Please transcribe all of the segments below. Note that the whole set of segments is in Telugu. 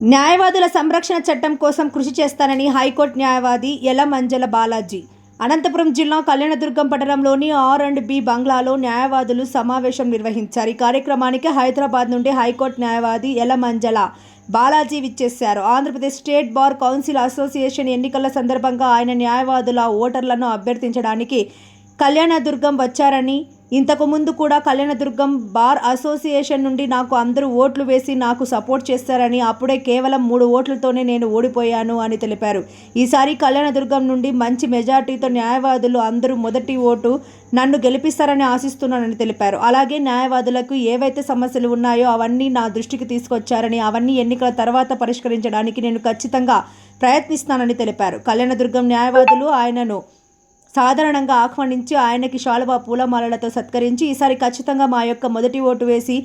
న్యాయవాదుల సంరక్షణ చట్టం కోసం కృషి చేస్తానని హైకోర్టు న్యాయవాది యలమంజల బాలాజీ. అనంతపురం జిల్లా కళ్యాణదుర్గం పట్టణంలోని ఆర్ అండ్ బి బంగ్లాలో న్యాయవాదులు సమావేశం నిర్వహించారు. ఈ కార్యక్రమానికి హైదరాబాద్ నుండి హైకోర్టు న్యాయవాది యలమంజల బాలాజీ విచ్చేశారు. Andhra Pradesh state bar council association ఎన్నికల సందర్భంగా ఆయన న్యాయవాదుల ఓటర్లను అభ్యర్థించడానికి కళ్యాణదుర్గం వచ్చారని ఇంతకు ముందు కూడా కళ్యాణదుర్గం బార్ అసోసియేషన్ నుండి నాకు అందరూ ఓట్లు వేసి నాకు సపోర్ట్ చేస్తారని అప్పుడే కేవలం మూడు ఓట్లతోనే నేను ఓడిపోయాను అని తెలిపారు. ఈసారి కళ్యాణదుర్గం నుండి మంచి మెజార్టీతో న్యాయవాదులు అందరూ మొదటి ఓటు నన్ను గెలిపిస్తారని ఆశిస్తున్నానని తెలిపారు. అలాగే న్యాయవాదులకు ఏవైతే సమస్యలు ఉన్నాయో అవన్నీ నా దృష్టికి తీసుకొచ్చారని అవన్నీ ఎన్నికల తర్వాత పరిష్కరించడానికి నేను ఖచ్చితంగా ప్రయత్నిస్తానని తెలిపారు. కళ్యాణదుర్గం న్యాయవాదులు ఆయనను సాధారణంగా ఆహ్వానించి ఆయనకి శాలువా పూలమాలలతో సత్కరించి ఈసారి ఖచ్చితంగా మా యొక్క మొదటి ఓటు వేసి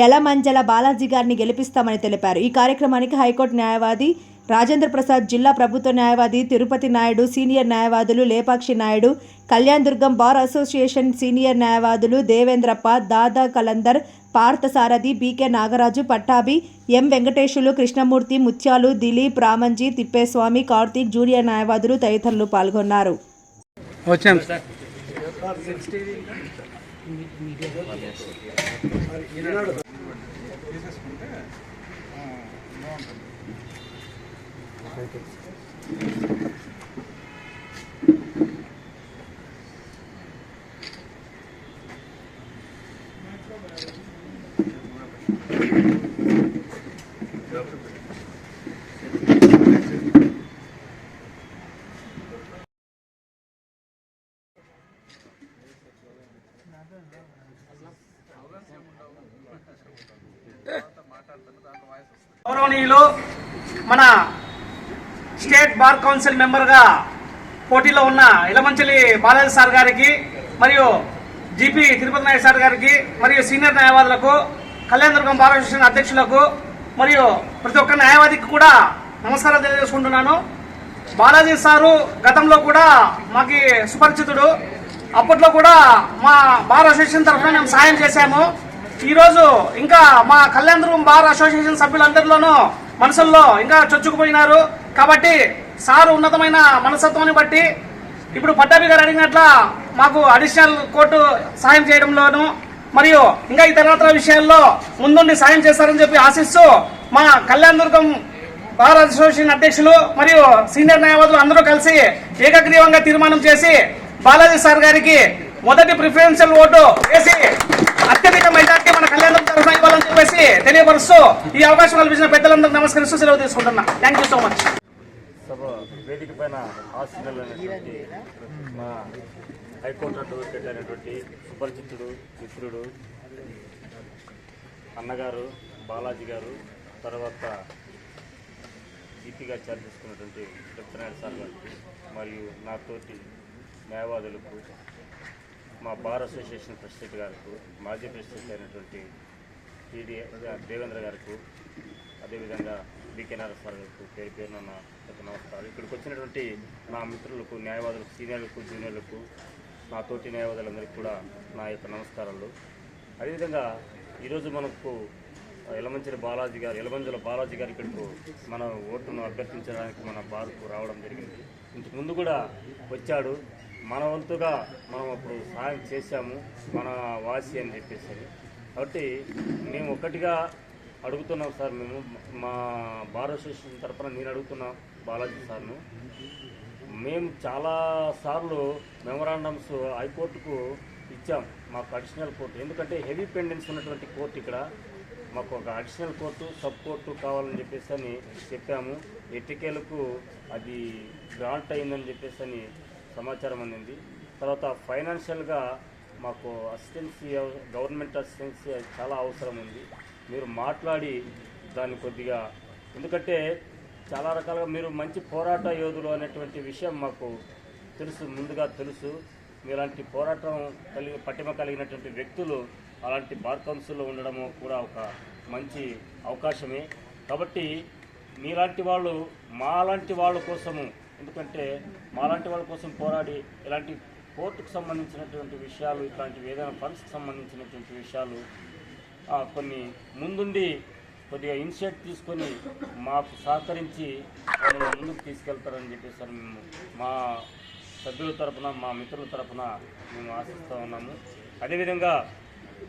యలమంజల బాలాజీ గారిని గెలిపిస్తామని తెలిపారు. ఈ కార్యక్రమానికి హైకోర్టు న్యాయవాది రాజేంద్ర ప్రసాద్ జిల్లా ప్రభుత్వ న్యాయవాది తిరుపతి నాయుడు సీనియర్ న్యాయవాదులు Lepakshi Naidu Kalyan Durgam bar association senior న్యాయవాదులు Devendrappa Dada Kalandar Parthasarathi BK Nagaraju Pattabhi M Venkatesulu Krishnamurthy Mutyalu Dilip Ramanji Thippeswamy Karthik junior న్యాయవాదులు తదితరులు పాల్గొన్నారు. వచ్చాం you మన స్టేట్ బార్ కౌన్సిల్ మెంబర్గా పోటీలో ఉన్న ఇలమంచలి బాలాజీ సార్ గారికి మరియు జీపీ తిరుపతి నాయుడు సార్ గారికి మరియు సీనియర్ న్యాయవాదులకు కళ్యాణదుర్గం బార్ అసోసియేషన్ అధ్యక్షులకు మరియు ప్రతి ఒక్క న్యాయవాదికి కూడా నమస్కారం తెలియజేసుకుంటున్నాను. బాలాజీ సారు గతంలో కూడా మాకి సుపరిచితుడు. అప్పట్లో కూడా మా బార్ అసోసియేషన్ తరఫున మేము సాయం చేశాము. ఈరోజు ఇంకా మా కళ్యాణదుర్గం బార్ అసోసియేషన్ సభ్యులందరిలోనూ మనసుల్లో ఇంకా చొచ్చుకుపోయినారు. కాబట్టి సారు ఉన్నతమైన మనస్తత్వాన్ని బట్టి ఇప్పుడు పట్టాభి గారు అడిగినట్లా మాకు అడిషనల్ కోర్టు సాయం చేయడంలోను మరియు ఇంకా ఇతరత్ర విషయాల్లో ముందుండి సాయం చేస్తారని చెప్పి ఆశిస్తూ మా కళ్యాణ దుర్గం బార్ అసోసియేషన్ అధ్యక్షులు మరియు సీనియర్ న్యాయవాదులు అందరూ కలిసి ఏకగ్రీవంగా తీర్మానం చేసి బాలాజీ సార్ గారికి మొదటి ప్రిఫరెన్షియల్ ఓటు వేసి అత్యధిక మెజార్టీ మన కళ్యాణ తెలియపరుస్తూ ఈ అవకాశం కల్పించిన పెద్దలందరూ నమస్కరిస్తూ సెలవు తీసుకుంటున్నా. థ్యాంక్ యూ సో మచ్ సభ వేదిక పైన ఆశీనులైనటువంటి మా హైకోర్టు అడ్వకేట్ అయినటువంటి సుపరిచితుడు మిత్రుడు అన్నగారు బాలాజీ గారు తర్వాత జీపీగా చార్జ్ చేసుకున్నటువంటి సత్యనారాయణ సార్ గారికి మరియు నాతోటి న్యాయవాదులకు మా బార్ అసోసియేషన్ ప్రెసిడెంట్ గారికి మాజీ ప్రెసిడెంట్ అయినటువంటి టీడీ దేవేంద్ర గారికి అదేవిధంగా బీకే నారాయణ సార్ గారికి పేరు పేరున నా యొక్క నమస్కారం ఇక్కడికి వచ్చినటువంటి నా మిత్రులకు న్యాయవాదులకు సీనియర్లకు జూనియర్లకు నా తోటి న్యాయవాదులందరికీ కూడా నా యొక్క నమస్కారాలు. అదేవిధంగా ఈరోజు మనకు ఎలమంచిల బాలాజీ గారు ఎలమంచుల బాలాజీ గారి ఇక్కడికి మన ఓటును అభ్యర్థించడానికి మన బాధకు రావడం జరిగింది. ఇంతకు ముందు కూడా వచ్చాడు. మన వంతుగా మనం అప్పుడు సహాయం చేశాము. మన వాసి అని చెప్పేసి. కాబట్టి మేము ఒకటిగా అడుగుతున్నాం సార్ మేము మా బార్ అసోసియేషన్ తరఫున నేను అడుగుతున్నాం బాలాజీ సార్ను. మేము చాలా సార్లు మెమరాండమ్స్ హైకోర్టుకు ఇచ్చాం మాకు అడిషనల్ కోర్టు ఎందుకంటే హెవీ పెండెన్స్ ఉన్నటువంటి కోర్టు ఇక్కడ. మాకు ఒక అడిషనల్ కోర్టు సబ్ కోర్టు కావాలని చెప్పేసి అని చెప్పాము. ఎట్టికేలకు అది గ్రాంట్ అయిందని చెప్పేసి అని సమాచారం అందింది. తర్వాత ఫైనాన్షియల్గా మాకు అసిస్టెన్సీ గవర్నమెంట్ అసిస్టెన్సీ చాలా అవసరం ఉంది. మీరు మాట్లాడి దాన్ని కొద్దిగా ఎందుకంటే చాలా రకాలుగా మీరు మంచి పోరాట యోధులు అనేటువంటి విషయం మాకు తెలుసు ముందుగా తెలుసు. మీలాంటి పోరాటం కలిగి పట్టిమ కలిగినటువంటి వ్యక్తులు అలాంటి బార్ కౌన్సిల్లో ఉండడము కూడా ఒక మంచి అవకాశమే. కాబట్టి మీలాంటి వాళ్ళు మాలాంటి వాళ్ళ కోసము ఎందుకంటే మాలాంటి వాళ్ళ కోసం పోరాడి ఇలాంటి కోర్టుకు సంబంధించినటువంటి విషయాలు ఇట్లాంటివి ఏదైనా ఫండ్స్కి సంబంధించినటువంటి విషయాలు కొన్ని ముందుండి కొద్దిగా ఇనిషియేట్ తీసుకొని మాకు సహకరించి ముందుకు తీసుకెళ్తారని చెప్పేసి మేము మా సభ్యుల తరఫున మా మిత్రుల తరఫున మేము ఆశిస్తూ ఉన్నాము. అదేవిధంగా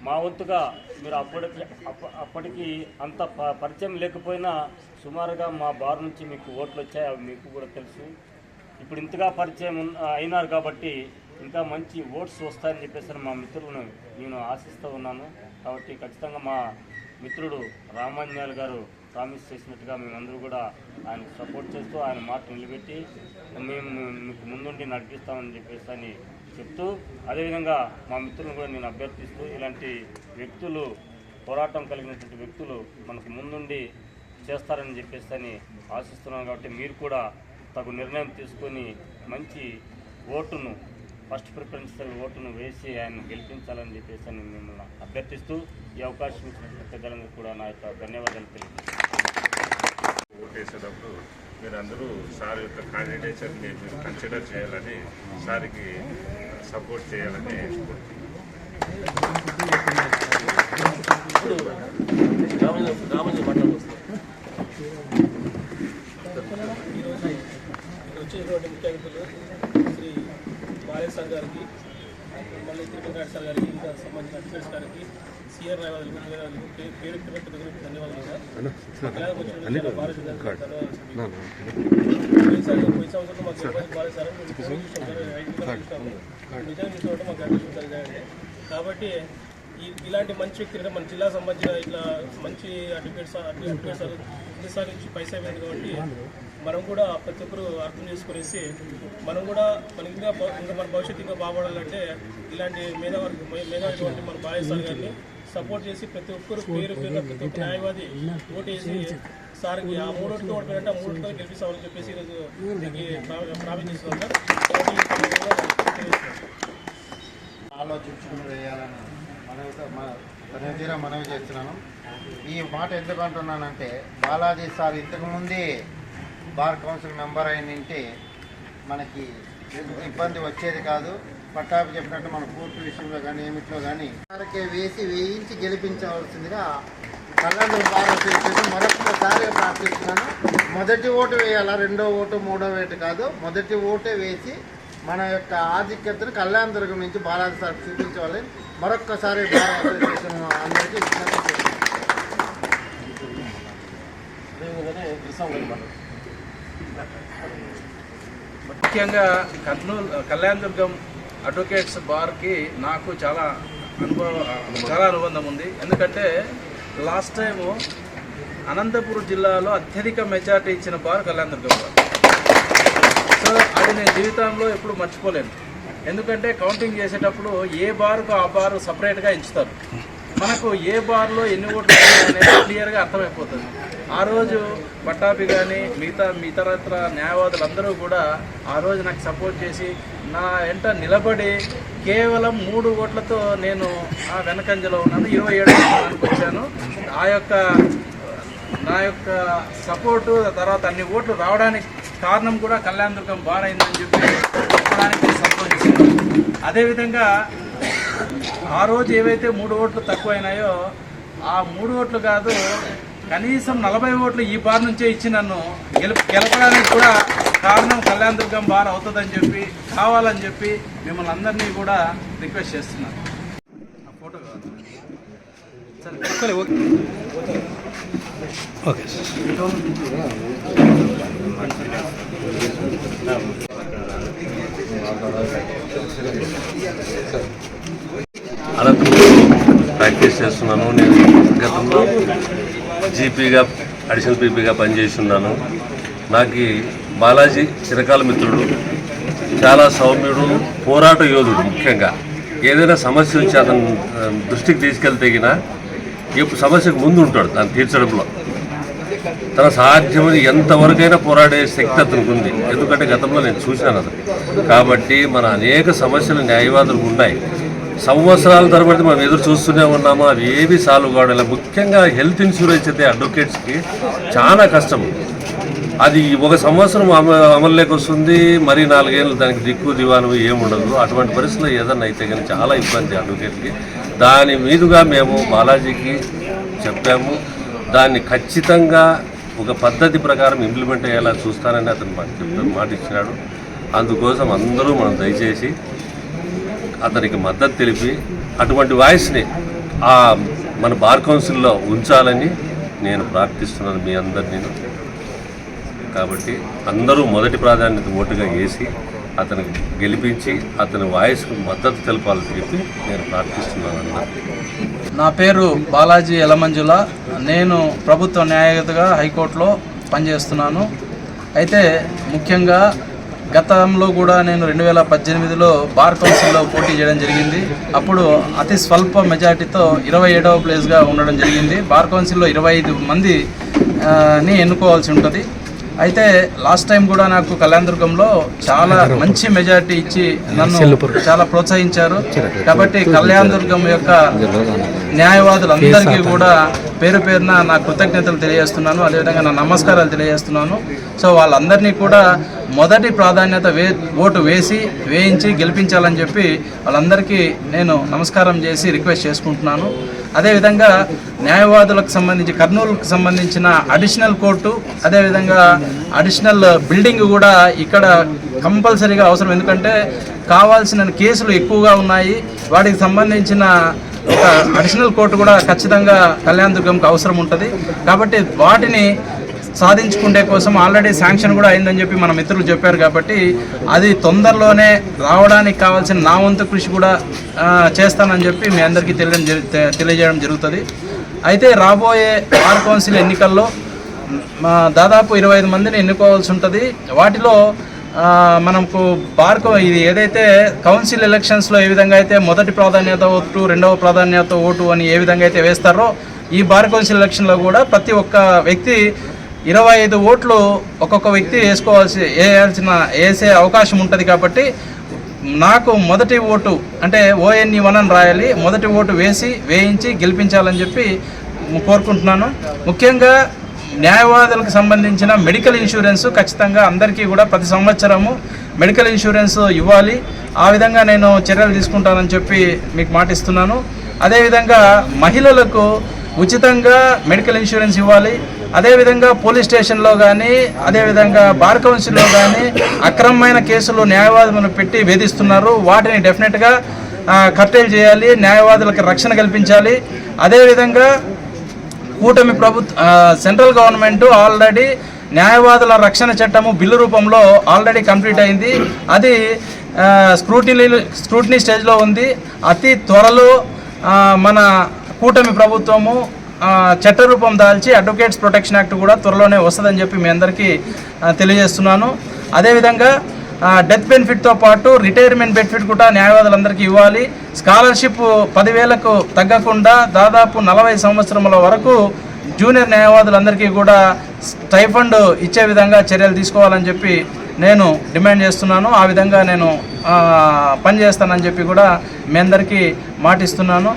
మా వంతుగా మీరు అప్పటికి అప్పటికి అంత ప- పరిచయం లేకపోయినా సుమారుగా మా బార్ నుంచి మీకు ఓట్లు వచ్చాయి అవి మీకు కూడా తెలుసు. ఇప్పుడు ఇంతగా పరిచయం అయినారు కాబట్టి ఇంకా మంచి ఓట్స్ వస్తాయని చెప్పేసి మా మిత్రులను నేను ఆశిస్తూ ఉన్నాను. కాబట్టి ఖచ్చితంగా మా మిత్రుడు రామాన్యాల్ గారు ప్రామిస్ చేసినట్టుగా మేమందరూ కూడా ఆయన సపోర్ట్ చేస్తూ ఆయన మాట నిలబెట్టి మేము మీకు ముందుండి నడిపిస్తామని చెప్పేసి అని చెప్తూ అదేవిధంగా మా మిత్రులను కూడా నేను అభ్యర్థిస్తూ ఇలాంటి వ్యక్తులు పోరాటం కలిగినటువంటి వ్యక్తులు మనకు ముందుండి చేస్తారని చెప్పేసి అని ఆశిస్తున్నాను. కాబట్టి మీరు కూడా తగు నిర్ణయం తీసుకొని మంచి ఓటును ఫస్ట్ ప్రిఫరెన్స్ ఓటును వేసి ఆయన గెలిపించాలని చెప్పేసి అని మిమ్మల్ని అభ్యర్థిస్తూ ఈ అవకాశం ఇచ్చినటువంటి పెద్దలందరూ కూడా నా యొక్క ధన్యవాదాలు తెలియజేస్తున్నాను ఓటేసేటప్పుడు మీరందరూ సార్ యొక్క క్యాండిడేచర్ని మీరు కన్సిడర్ చేయాలని సార్కి సపోర్ట్ చేయాలని కోరుతున్నాను. ఈరోజు వచ్చేటువంటి ముఖ్య అతిథులు శ్రీ బాలేశ్వర్ గారికి మళ్ళీ తిరుపతి సార్ గారికి ఇంకా సంబంధించిన అఫీసర్స్ గారికి సిఆర్ రాయవాదులు పేరు గురించి ధన్యవాదాలు సార్. పోయిన సంవత్సరం మాకు బాలేదు సార్ సార్. నిజంగా చూసామంటే మాకు అడ్మిషన్ కాబట్టి ఇలాంటి మంచి వ్యక్తులు మన జిల్లా సంబంధించిన ఇట్లా మంచి అడ్వకేట్స్ అడ్వకేట్స్ హిందుస్థాన్ నుంచి పైసా అయింది కాబట్టి మనం కూడా ప్రతి ఒక్కరు అర్థం చేసుకునేసి మనం కూడా మన ఇంకా ఇంకా మన భవిష్యత్తు ఇంకా బాగుపడాలంటే ఇలాంటి మేధావర్గ మేధావి మన బాలేశ్వర్ గారిని సపోర్ట్ చేసి ప్రతి ఒక్కరు పేరు పేరు ప్రతి ఒక్క న్యాయవాది ఓటేసి సార్కి ఆ మూడోటితో ఓడిపోయారంటే ఆ మూడోటితో గెలిపిస్తామని చెప్పేసి ఈరోజు దీనికి ప్రామిస్ చేస్తున్నాం సార్ ఆలోచించుకుని వేయాలని మనవితో మన మనవి చేస్తున్నాను. ఈ మాట ఎందుకు అంటున్నానంటే బాలాజీ సార్ ఇంతకుముందే బార్ కౌన్సిల్ మెంబర్ అయినంటే మనకి ఇబ్బంది వచ్చేది కాదు. పట్టాపు చెప్పినట్టు మన కోర్టు విషయంలో కానీ ఏమిట్లో కానీ వారికి వేసి వేయించి గెలిపించవలసిందిగా కళ్ళను బాగా అసోసియేషన్ మరొకసారి ప్రార్థిస్తున్నాను. మొదటి ఓటు వేయాలా రెండో ఓటు మూడో ఓటు కాదు. మొదటి ఓటే వేసి మన యొక్క ఆధిక్యతను కళ్యాణ దుర్గం నుంచి బాలాజీ సార్ చూపించాలని మరొక్కసారి అందరికీ ముఖ్యంగా కర్నూలు కళ్యాణ దుర్గం అడ్వకేట్స్ బార్కి నాకు చాలా అనుభవం చాలా అనుబంధం ఉంది. ఎందుకంటే లాస్ట్ టైం అనంతపురం జిల్లాలో అత్యధిక మెజార్టీ ఇచ్చిన బార్ కళ్యాణ దుర్గం బార్. సో అది నేను జీవితంలో ఎప్పుడు మర్చిపోలేను. ఎందుకంటే కౌంటింగ్ చేసేటప్పుడు ఏ బార్కు ఆ బారు సపరేట్గా ఎంచుతారు. మనకు ఏ బార్లో ఎన్ని ఓట్లు అనేది క్లియర్గా అర్థమైపోతుంది. ఆ రోజు పట్టాపి కానీ మిగతా ఇతరత్ర న్యాయవాదులందరూ కూడా ఆ రోజు నాకు సపోర్ట్ చేసి నా వెంట నిలబడి కేవలం మూడు ఓట్లతో నేను ఆ వెనకంజలో ఉన్నాను. ఇరవై ఏడు వచ్చాను. ఆ యొక్క నా యొక్క సపోర్టు తర్వాత అన్ని ఓట్లు రావడానికి కారణం కూడా కళ్యాణ్ దుర్గం బార్ అయిందని చెప్పి చెప్పడానికి సంతోషిస్తున్నాను అదేవిధంగా ఆ రోజు ఏవైతే మూడు ఓట్లు తక్కువైనాయో ఆ మూడు ఓట్లు కాదు కనీసం నలభై ఓట్లు ఈ బార్ నుంచే ఇచ్చి నన్ను గెలుపు గెలపడానికి కూడా కారణం కళ్యాణ్ దుర్గం బార్ అవుతుందని చెప్పి కావాలని చెప్పి మిమ్మల్ని అందరినీ కూడా రిక్వెస్ట్ చేస్తున్నాను. ఆ ఫోటో కావాలి. సరే ఓకే అనంతపురం ప్రాక్టీస్ చేస్తున్నాను. నేను గతంలో జీపీగా అడిషనల్ పీపీగా పనిచేస్తున్నాను. నాకు బాలాజీ చిరకాల మిత్రుడు చాలా సౌమ్యుడు పోరాట యోధుడు ముఖ్యంగా. ఏదైనా సమస్య వచ్చి అతను దృష్టికి తీసుకెళ్తే ఇప్పుడు సమస్యకు ముందు ఉంటాడు దాన్ని తీర్చడంలో. తన సాధ్యమని ఎంతవరకైనా పోరాడే శక్తి అతనికి ఉంది. ఎందుకంటే గతంలో నేను చూశాను అతను. కాబట్టి మన అనేక సమస్యలు న్యాయవాదులు ఉన్నాయి. సంవత్సరాల తరబడి మనం ఎదురు చూస్తూనే ఉన్నాము. అవి ఏవి సాల్వ్ కావడం లేదు. ముఖ్యంగా హెల్త్ ఇన్సూరెన్స్ అయితే అడ్వకేట్స్కి చాలా కష్టం అది ఒక సంవత్సరం అమ అమల్లోకి వస్తుంది. మరి నాలుగేళ్ళు దానికి దిక్కు దివాను ఏముండదు అటువంటి పరిస్థితుల్లో ఏదన్నా అయితే కానీ చాలా ఇబ్బంది అడ్వకేట్కి దాని మీదుగా మేము బాలాజీకి చెప్పాము. దాన్ని ఖచ్చితంగా ఒక పద్ధతి ప్రకారం ఇంప్లిమెంట్ అయ్యేలా చూస్తానని అతను మాకు చెప్తాను మాట ఇచ్చినాడు. అందుకోసం అందరూ మనం దయచేసి అతనికి మద్దతు తెలిపి అటువంటి వాయిస్ని ఆ మన బార్ కౌన్సిల్లో ఉంచాలని నేను ప్రార్థిస్తున్నాను మీ అందరినీ. కాబట్టి అందరూ మొదటి ప్రాధాన్యత ఓటుగా వేసి అతను గెలిపించి అతని వాయిస్కు మద్దతు తెలపాలని చెప్పి నేను ప్రార్థిస్తున్నాను నా పేరు బాలాజీ ఎలమంజుల నేను ప్రభుత్వ న్యాయగతగా హైకోర్టులో పనిచేస్తున్నాను. అయితే ముఖ్యంగా గతంలో కూడా నేను రెండు వేల పద్దెనిమిదిలో బార్ కౌన్సిల్లో పోటీ చేయడం జరిగింది. అప్పుడు అతి స్వల్ప మెజార్టీతో ఇరవై ఏడవ ప్లేస్గా ఉండడం జరిగింది. బార్ కౌన్సిల్లో ఇరవై ఐదు మందిని ఎన్నుకోవాల్సి ఉంటుంది. అయితే లాస్ట్ టైం కూడా నాకు కళ్యాణదుర్గంలో చాలా మంచి మెజారిటీ ఇచ్చి నన్ను చాలా ప్రోత్సహించారు. కాబట్టి కళ్యాణదుర్గం యొక్క న్యాయవాదులందరికీ కూడా పేరు పేరున నా కృతజ్ఞతలు తెలియజేస్తున్నాను. అదేవిధంగా నా నమస్కారాలు తెలియజేస్తున్నాను. సో వాళ్ళందరినీ కూడా మొదటి ప్రాధాన్యత వే ఓటు వేసి వేయించి గెలిపించాలని చెప్పి వాళ్ళందరికీ నేను నమస్కారం చేసి రిక్వెస్ట్ చేసుకుంటున్నాను. అదేవిధంగా న్యాయవాదులకు సంబంధించి కర్నూలుకు సంబంధించిన అడిషనల్ కోర్టు అదేవిధంగా అడిషనల్ బిల్డింగ్ కూడా ఇక్కడ కంపల్సరీగా అవసరం. ఎందుకంటే కావాల్సిన కేసులు ఎక్కువగా ఉన్నాయి. వాటికి సంబంధించిన ఒక అడిషనల్ కోర్టు కూడా ఖచ్చితంగా కళ్యాణ దుర్గంకి అవసరం ఉంటుంది. కాబట్టి వాటిని సాధించుకుంటే కోసం ఆల్రెడీ శాంక్షన్ కూడా అయిందని చెప్పి మన మిత్రులు చెప్పారు కాబట్టి అది తొందరలోనే రావడానికి కావాల్సిన నా వంతు కృషి కూడా చేస్తానని చెప్పి మీ అందరికీ తెలియడం జరి- తెలియజేయడం జరుగుతుంది. అయితే రాబోయే బార్ కౌన్సిల్ ఎన్నికల్లో మా దాదాపు ఇరవై ఐదు మందిని ఎన్నుకోవాల్సి ఉంటుంది. వాటిలో మనకు బార్కో ఇది ఏదైతే కౌన్సిల్ ఎలక్షన్స్లో ఏ విధంగా అయితే మొదటి ప్రాధాన్యత ఓటు రెండవ ప్రాధాన్యత ఓటు అని ఏ విధంగా అయితే వేస్తారో ఈ బార్ కౌన్సిల్ ఎలక్షన్లో కూడా ప్రతి ఒక్క వ్యక్తి ఇరవై ఐదు ఓట్లు ఒక్కొక్క వ్యక్తి వేసుకోవాల్సి వేయాల్సిన వేసే అవకాశం ఉంటుంది కాబట్టి నాకు మొదటి ఓటు అంటే ఓఎన్ఈ వన్ అని రాయాలి. మొదటి ఓటు వేసి వేయించి గెలిపించాలని చెప్పి కోరుకుంటున్నాను. ముఖ్యంగా న్యాయవాదులకు సంబంధించిన మెడికల్ ఇన్సూరెన్స్ ఖచ్చితంగా అందరికీ కూడా ప్రతి సంవత్సరము మెడికల్ ఇన్సూరెన్స్ ఇవ్వాలి. ఆ విధంగా నేను చర్యలు తీసుకుంటానని చెప్పి మీకు మాటిస్తున్నాను. అదేవిధంగా మహిళలకు ఉచితంగా మెడికల్ ఇన్సూరెన్స్ ఇవ్వాలి. అదేవిధంగా పోలీస్ స్టేషన్లో కానీ అదేవిధంగా బార్ కౌన్సిల్లో కానీ అక్రమమైన కేసులు న్యాయవాదులను పెట్టి వేధిస్తున్నారు. వాటిని డెఫినెట్గా కట్టేలు చేయాలి న్యాయవాదులకు రక్షణ కల్పించాలి. అదేవిధంగా కూటమి ప్రభుత్వ సెంట్రల్ గవర్నమెంట్ ఆల్రెడీ న్యాయవాదుల రక్షణ చట్టము బిల్లు రూపంలో ఆల్రెడీ కంప్లీట్ అయింది. అది స్క్రూటినీ స్క్రూటినీ స్టేజ్లో ఉంది. అతి త్వరలో మన కూటమి ప్రభుత్వము చట్టరూపం దాల్చి అడ్వకేట్స్ ప్రొటెక్షన్ యాక్ట్ కూడా త్వరలోనే వస్తుందని చెప్పి మీ అందరికీ తెలియజేస్తున్నాను. అదేవిధంగా డెత్ బెనిఫిట్తో పాటు రిటైర్మెంట్ బెనిఫిట్ కూడా న్యాయవాదులందరికీ ఇవ్వాలి. స్కాలర్షిప్ పదివేలకు తగ్గకుండా దాదాపు నలభై సంవత్సరముల వరకు జూనియర్ న్యాయవాదులందరికీ కూడా స్టైఫండ్ ఇచ్చే విధంగా చర్యలు తీసుకోవాలని చెప్పి నేను డిమాండ్ చేస్తున్నాను. ఆ విధంగా నేను పనిచేస్తానని చెప్పి కూడా మీ అందరికీ మాటిస్తున్నాను.